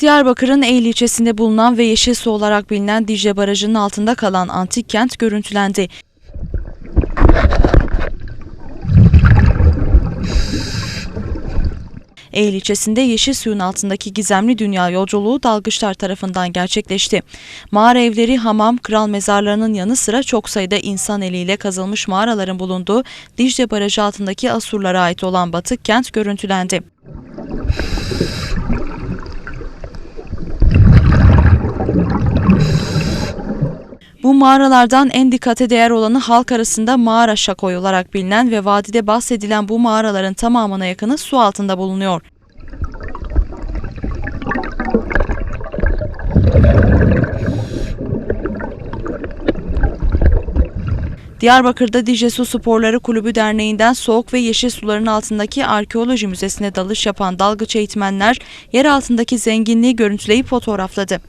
Diyarbakır'ın Eğli ilçesinde bulunan ve Yeşil Su olarak bilinen Dicle Barajı'nın altında kalan antik kent görüntülendi. Eğli ilçesinde yeşil suyun altındaki gizemli dünya yolculuğu dalgıçlar tarafından gerçekleşti. Mağara evleri, hamam, kral mezarlarının yanı sıra çok sayıda insan eliyle kazılmış mağaraların bulunduğu Dicle Barajı altındaki Asurlara ait olan batık kent görüntülendi. Bu mağaralardan en dikkate değer olanı halk arasında mağara şakoy olarak bilinen ve vadide bahsedilen bu mağaraların tamamına yakını su altında bulunuyor. Diyarbakır'da Dicle Su Sporları Kulübü Derneği'nden soğuk ve yeşil suların altındaki arkeoloji müzesine dalış yapan dalgıç eğitmenler yer altındaki zenginliği görüntüleyip fotoğrafladı.